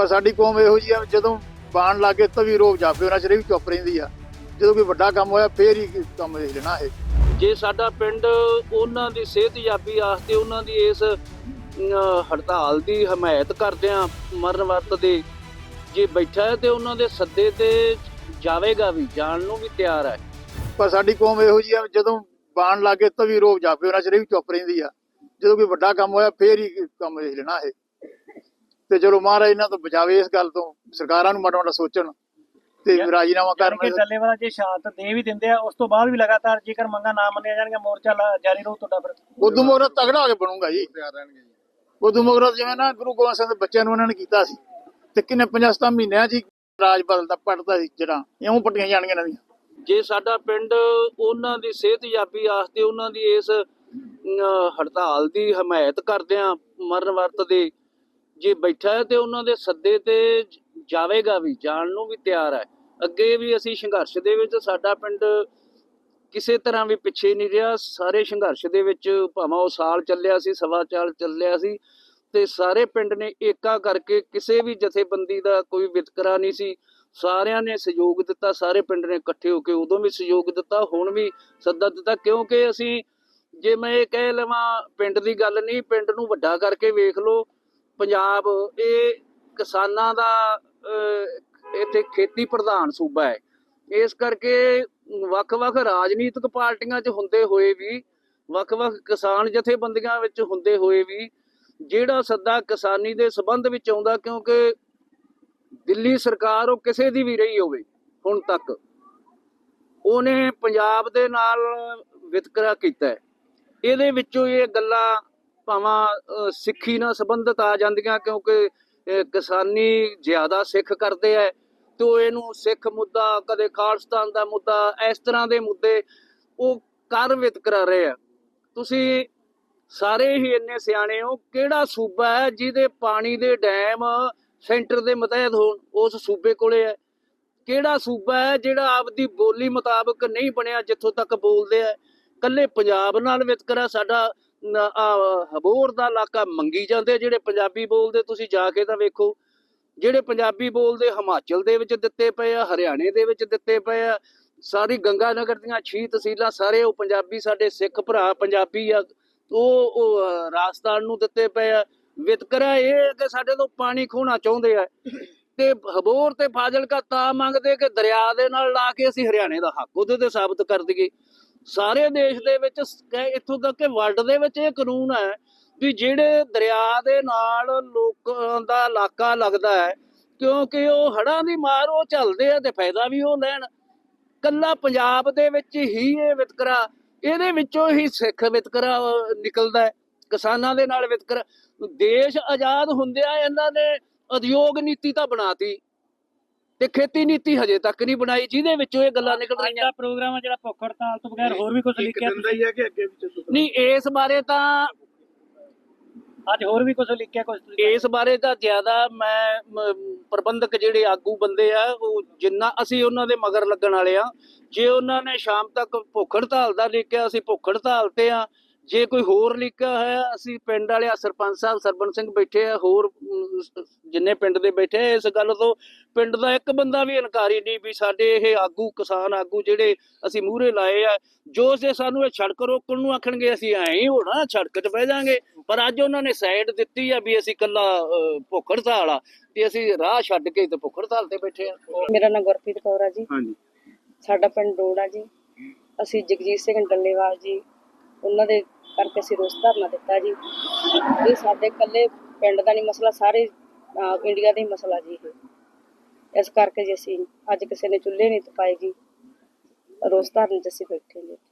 ਪਰ ਸਾਡੀ ਕੌਮ ਇਹੋ ਜਿਹੀ ਆ ਜਦੋਂ ਬਾਣ ਲੱਗੇ ਤਵੀ ਰੋਕ ਜਾਪੇ ਉਹਨਾਂ ਚਿਰ ਵੀ ਚੁੱਪ ਰਹਿੰਦੀ ਆ। ਜਦੋਂ ਕੋਈ ਵੱਡਾ ਕੰਮ ਹੋਇਆ ਫੇਰ ਹੀ ਕੰਮ ਦੇਖ ਲੈਣਾ ਇਹ। ਜੇ ਸਾਡਾ ਪਿੰਡ ਉਹਨਾਂ ਦੀ ਸਿਹਤਯਾਬੀ ਆਸਤੇ ਉਹਨਾਂ ਦੀ ਇਸ ਹੜਤਾਲ ਦੀ ਹਮਾਇਤ ਕਰਦਿਆਂ ਮਰਨ ਵਰਤ ਦੇ ਜੇ ਬੈਠਾ ਹੈ ਤੇ ਉਹਨਾਂ ਦੇ ਸੱਦੇ ਤੇ ਜਾਵੇਗਾ ਵੀ ਜਾਣ ਨੂੰ ਵੀ ਤਿਆਰ ਹੈ। ਪਰ ਸਾਡੀ ਕੌਮ ਇਹੋ ਜਿਹੀ ਆ ਜਦੋਂ ਬਾਣ ਲੱਗੇ ਤਵੀ ਰੋਕ ਜਾਪੇ ਉਹਨਾਂ ਚਿਰ ਵੀ ਚੁੱਪ ਰਹਿੰਦੀ ਆ। ਜਦੋਂ ਕੋਈ ਵੱਡਾ ਕੰਮ ਹੋਇਆ ਫੇਰ ਹੀ ਕੰਮ ਦੇਖ ਲੈਣਾ ਇਹ। ਤੇ ਚਲੋ ਮਹਾਰਾਜ ਇਹਨਾਂ ਤੋਂ ਬਚਾਵੇ ਇਸ ਗੱਲ ਤੋਂ ਸਰਕਾਰਾਂ ਨੂੰ ਮਾੜਾ ਮਾੜਾ ਸੋਚਣ ਤੇ ਰਾਜੀਨਾਮਾ ਯਾਨੀ ਕਿ ਕਰਨ ਡੱਲੇਵਾਲਾ ਜੇ ਸ਼ਹਾਦਤ ਦੇ ਵੀ ਦਿੰਦੇ ਆ ਉਸ ਤੋਂ ਬਾਅਦ ਵੀ ਲਗਾਤਾਰ ਜੇਕਰ ਮੰਗਾਂ ਨਾ ਮੰਨੀਆਂ ਜਾਣਗੀਆਂ ਮੋਰਚਾ ਜਾਰੀ ਰਹੂ ਤੁਹਾਡਾ ਫਿਰ। ਉਦੋਂ ਮਗਰੋਂ ਤਗੜਾ ਹੋ ਕੇ ਬਣੂਗਾ ਜੀ। ਉਦੋਂ ਮਗਰੋਂ ਜਿਵੇਂ ਨਾ ਗੁਰੂ ਗੋਬਿੰਦ ਸਿੰਘ ਦੇ ਬੱਚਿਆਂ ਨੂੰ ਉਹਨਾਂ ਨੇ ਕੀਤਾ ਸੀ ਤੇ ਕਿੰਨੇ 50 ਮਹੀਨਿਆਂ ਹੀ ਰਾਜ ਬਦਲਦਾ ਪੜਦਾ ਸੀ ਜਿਹੜਾ ਇਉਂ ਪੱਟੀਆਂ ਜਾਣਗੀਆਂ ਇਹਨਾਂ ਦੀਆਂ। ਜੇ ਸਾਡਾ ਪਿੰਡ ਉਹਨਾਂ ਦੀ ਸਿਹਤਯਾਬੀ ਆਸਤੇ ਉਹਨਾਂ ਦੀ ਇਸ ਹੜਤਾਲ ਦੀ ਹਮਾਇਤ ਕਰਦਿਆਂ ਮਰਨ ਵਰਤ ਦੇ ਜੇ ਬੈਠਾ ਹੈ ਤੇ ਉਹਨਾਂ ਦੇ ਸੱਦੇ ਤੇ ਜਾਵੇਗਾ ਵੀ, ਜਾਣ ਨੂੰ ਵੀ ਤਿਆਰ ਹੈ। ਅੱਗੇ ਵੀ ਅਸੀਂ ਸੰਘਰਸ਼ ਦੇ ਵਿੱਚ ਸਾਡਾ ਪਿੰਡ ਕਿਸੇ ਤਰ੍ਹਾਂ ਵੀ ਪਿੱਛੇ ਨਹੀਂ ਰਿਹਾ। ਸਾਰੇ ਸੰਘਰਸ਼ ਦੇ ਵਿੱਚ ਭਾਵੇਂ ਉਹ ਸਾਲ ਚੱਲਿਆ ਸੀ, ਸਵਾ ਚਾਲ ਚੱਲਿਆ ਸੀ, ਤੇ ਸਾਰੇ ਪਿੰਡ ਨੇ ਏਕਾ ਕਰਕੇ ਕਿਸੇ ਵੀ ਜਥੇਬੰਦੀ ਦਾ ਕੋਈ ਵਿਤਕਰਾ ਨਹੀਂ ਸੀ। ਸਾਰਿਆਂ ਨੇ ਸਹਿਯੋਗ ਦਿੱਤਾ, ਸਾਰੇ ਪਿੰਡ ਨੇ ਇਕੱਠੇ ਹੋ ਕੇ ਉਦੋਂ ਵੀ ਸਹਿਯੋਗ ਦਿੱਤਾ, ਹੁਣ ਵੀ ਸੱਦਾ ਦਿੱਤਾ, ਕਿਉਂਕਿ ਅਸੀਂ, ਜੇ ਮੈਂ ਇਹ ਕਹਿ ਲਵਾਂ, ਪਿੰਡ ਦੀ ਗੱਲ ਨਹੀਂ, ਪਿੰਡ ਨੂੰ ਵੱਡਾ ਕਰਕੇ ਵੇਖ ਲਓ। ਪੰਜਾਬ, ਇਹ ਕਿਸਾਨਾਂ ਦਾ ਇੱਥੇ ਖੇਤੀ ਪ੍ਰਧਾਨ ਸੂਬਾ ਹੈ। ਇਸ ਕਰਕੇ ਵੱਖ-ਵੱਖ ਰਾਜਨੀਤਿਕ ਪਾਰਟੀਆਂ 'ਚ ਹੁੰਦੇ ਹੋਏ ਵੀ, ਵੱਖ-ਵੱਖ ਕਿਸਾਨ ਜਥੇਬੰਦੀਆਂ ਵਿੱਚ ਹੁੰਦੇ ਹੋਏ ਵੀ, ਜਿਹੜਾ ਸੱਦਾ ਕਿਸਾਨੀ ਦੇ ਸਬੰਧ ਵਿੱਚ ਆਉਂਦਾ, ਕਿਉਂਕਿ ਦਿੱਲੀ ਸਰਕਾਰ ਉਹ ਕਿਸੇ ਦੀ ਵੀ ਰਹੀ ਹੋਵੇ, ਹੁਣ ਤੱਕ, ਉਹਨੇ ਪੰਜਾਬ ਦੇ ਨਾਲ ਵਿਤਕਰਾ ਕੀਤਾ ਇਹਦੇ ਵਿੱਚੋਂ ਇਹ ਗੱਲਾਂ ਭਾਵਾਂ ਸਿੱਖੀ ਨਾਲ ਸੰਬੰਧਿਤ ਆ ਜਾਂਦੀਆਂ ਕਿਉਂਕਿ ਕਿਸਾਨੀ ਜ਼ਿਆਦਾ ਸਿੱਖ ਕਰਦੇ ਆ ਤੇ ਉਹ ਇਹਨੂੰ ਸਿੱਖ ਮੁੱਦਾ, ਕਦੇ ਖਾਲਸਤਾਨ ਦਾ ਮੁੱਦਾ, ਇਸ ਤਰ੍ਹਾਂ ਦੇ ਮੁੱਦੇ ਉਹ ਕਰ ਵਿਤਕਰਾ ਰਹੇ ਆ। ਤੁਸੀਂ ਸਾਰੇ ਹੀ ਇੰਨੇ ਸਿਆਣੇ ਹੋ, ਕਿਹੜਾ ਸੂਬਾ ਹੈ ਜਿਹਦੇ ਪਾਣੀ ਦੇ ਡੈਮ ਸੈਂਟਰ ਦੇ ਮਤਹਿਤ ਹੋਣ, ਉਸ ਸੂਬੇ ਕੋਲੇ ਹੈ ਕਿਹੜਾ ਸੂਬਾ ਹੈ ਜਿਹੜਾ ਆਪਦੀ ਬੋਲੀ ਮੁਤਾਬਕ ਨਹੀਂ ਬਣਿਆ ਜਿੱਥੋਂ ਤੱਕ ਬੋਲਦੇ ਆ ਕੱਲੇ ਪੰਜਾਬ ਨਾਲ ਵਿਤਕਰਾ ਸਾਡਾ ਹਬੋਰ ਦਾ ਇਲਾਕਾ ਮੰਗੀ ਜਾਂਦੇ ਜਿਹੜੇ ਪੰਜਾਬੀ ਬੋਲਦੇ, ਤੁਸੀਂ ਜਾ ਕੇ ਤਾਂ ਵੇਖੋ। ਜਿਹੜੇ ਪੰਜਾਬੀ ਬੋਲਦੇ ਹਿਮਾਚਲ ਦੇ ਵਿੱਚ ਦਿੱਤੇ ਪਏ ਆ, ਹਰਿਆਣੇ ਦੇ ਵਿੱਚ ਦਿੱਤੇ ਪਏ ਆ, ਸਾਰੀ ਗੰਗਾ ਨਗਰ ਦੀਆਂ ਛੀ ਤਹਿਸੀਲਾਂ ਸਾਰੇ ਉਹ ਪੰਜਾਬੀ, ਸਾਡੇ ਸਿੱਖ ਭਰਾ ਪੰਜਾਬੀ ਆ, ਉਹ ਉਹ, ਰਾਜਸਥਾਨ ਨੂੰ ਦਿੱਤੇ ਪਏ ਆ। ਵਿਤਕਰਾ ਇਹ ਕਿ ਸਾਡੇ ਤੋਂ ਪਾਣੀ ਖੋਣਾ ਚਾਹੁੰਦੇ ਆ। ਤੇ ਹਬੋਰ ਤੇ ਫਾਜ਼ਿਲਕਾ ਤਾਂ ਮੰਗਦੇ ਕਿ ਦਰਿਆ ਦੇ ਨਾਲ ਲਾ ਕੇ ਅਸੀਂ ਹਰਿਆਣੇ ਦਾ ਹੱਕ ਉਹਦੇ ਤੇ ਸਾਬਤ ਕਰ ਦਈਏ। ਸਾਰੇ ਦੇਸ਼ ਦੇ ਵਿੱਚ ਇੱਥੋਂ ਤੱਕ ਕਿ ਵਰਲਡ ਦੇ ਵਿੱਚ ਇਹ ਕਾਨੂੰਨ ਹੈ ਵੀ ਜਿਹੜੇ ਦਰਿਆ ਦੇ ਨਾਲ ਲੋਕਾਂ ਦਾ ਇਲਾਕਾ ਲੱਗਦਾ ਹੈ, ਕਿਉਂਕਿ ਉਹ ਹੜਾਂ ਦੀ ਮਾਰ ਉਹ ਚੱਲਦੇ ਆ ਤੇ ਫਾਇਦਾ ਵੀ ਉਹ ਲੈਣ। ਕੱਲਾ ਪੰਜਾਬ ਦੇ ਵਿੱਚ ਹੀ ਇਹ ਵਿਤਕਰਾ, ਇਹਦੇ ਵਿੱਚੋਂ ਹੀ ਸਿੱਖ ਵਿਤਕਰਾ ਨਿਕਲਦਾ ਹੈ, ਕਿਸਾਨਾਂ ਦੇ ਨਾਲ ਵਿਤਕਰਾ। ਦੇਸ਼ ਆਜ਼ਾਦ ਹੁੰਦਿਆਂ ਇਹਨਾਂ ਨੇ ਉਦਯੋਗ ਨੀਤੀ ਤਾਂ ਬਣਾਤੀ ਤੇ ਖੇਤੀ ਨੀਤੀ ਹਜੇ ਤੱਕ ਨਹੀਂ ਬਣਾਈ ਜਿਹਦੇ ਵਿੱਚੋਂ ਇਹ ਗੱਲਾਂ ਨਿਕਲ ਰਹੀਆਂ। ਦਾ ਪ੍ਰੋਗਰਾਮ ਹੈ ਜਿਹੜਾ ਭੁੱਖ ਹੜਤਾਲ ਤੋਂ ਬਗੈਰ ਹੋਰ ਵੀ ਕੁਝ ਲਿਖਿਆ ਤੁਸੀਂ ਹੀ ਹੈ ਕਿ ਅੱਗੇ ਵੀ ਚੱਲੂ ਨਹੀਂ ਇਸ ਬਾਰੇ ਤਾਂ ਅੱਜ ਹੋਰ ਵੀ ਕੁਝ ਲਿਖਿਆ ਕੁਝ ਤੁਸੀਂ ਇਸ ਬਾਰੇ ਤਾਂ ਜ਼ਿਆਦਾ ਮੈਂ ਮ, ਪ੍ਰਬੰਧਕ ਜਿਹੜੇ ਆਗੂ ਬੰਦੇ ਆ ਉਹ ਜਿੰਨਾ ਅਸੀਂ ਉਹਨਾਂ ਦੇ ਮਗਰ ਲੱਗਣ ਵਾਲੇ ਆ ਜੇ ਉਹਨਾਂ ਨੇ ਸ਼ਾਮ ਤੱਕ ਭੁੱਖ ਹੜਤਾਲ ਦਾ ਲਿਖਿਆ ਅਸੀਂ ਭੁੱਖ ਹੜਤਾਲ ਤੇ ਆ ਜੇ ਕੋਈ ਹੋਰ ਲਿਖਿਆ ਹੋਇਆ ਅਸੀਂ ਪਿੰਡ ਵਾਲੇ ਸਰਪੰਚ ਸਾਹਿਬ ਸਰਪੰਚ ਸਿੰਘ ਬੈਠੇ ਆ ਹੋਰ ਜਿੰਨੇ ਪਿੰਡ ਦੇ ਬੈਠੇ ਇਸ ਗੱਲ ਤੋਂ ਪਿੰਡ ਦਾ ਇੱਕ ਬੰਦਾ ਵੀ ਇਨਕਾਰੀ ਨਹੀਂ ਵੀ ਸਾਡੇ ਇਹ ਆਗੂ ਕਿਸਾਨ ਆਗੂ ਜਿਹੜੇ ਅਸੀਂ ਮੂਹਰੇ ਲਾਏ ਆ ਜੋ ਜੇ ਸਾਨੂੰ ਇਹ ਸੜਕ ਰੋਕਣ ਨੂੰ ਆਖਣਗੇ ਅਸੀਂ ਐਂ ਹੀ ਹੋਣਾ ਸੜਕ 'ਚ ਬਹਿ ਜਾਾਂਗੇ। ਪਰ ਅੱਜ ਉਹਨਾਂ ਨੇ ਸਾਈਡ ਦਿੱਤੀ ਆ ਵੀ ਅਸੀਂ ਕੱਲਾ ਭੁੱਖ ਹੜਤਾਲ ਆ ਤੇ ਅਸੀਂ ਰਾਹ ਛੱਡ ਕੇ ਤੇ ਭੁੱਖ ਹੜਤਾਲ ਤੇ ਬੈਠੇ ਆ। ਮੇਰਾ ਨਾਮ ਗੁਰਪ੍ਰੀਤ ਕੌਰ ਆ ਜੀ। ਹਾਂਜੀ। ਸਾਡਾ ਪਿੰਡ ਡੋੜਾ ਜੀ। ਅਸੀਂ ਜਗਜੀਤ ਸਿੰਘ ਡੱਲੇਵਾਲ ਜੀ ਉਹਨਾਂ ਦੇ ਕਰਕੇ ਅਸੀਂ ਰੋਸ ਧਰਨਾ ਦਿੱਤਾ ਜੀ। ਇਹ ਸਾਡੇ ਇਕੱਲੇ ਪਿੰਡ ਦਾ ਨਹੀਂ ਮਸਲਾ ਸਾਰੇ ਅਹ, ਇੰਡੀਆ ਦਾ ਹੀ ਮਸਲਾ ਜੀ ਇਹ। ਇਸ ਕਰਕੇ ਜੀ ਅਸੀਂ ਅੱਜ ਕਿਸੇ ਨੇ ਚੁੱਲ੍ਹੇ ਨਹੀਂ ਤਪਾਏ ਜੀ ਰੋਸ ਧਰਨੇ 'ਚ ਅਸੀਂ ਬੈਠੇ ਜੀ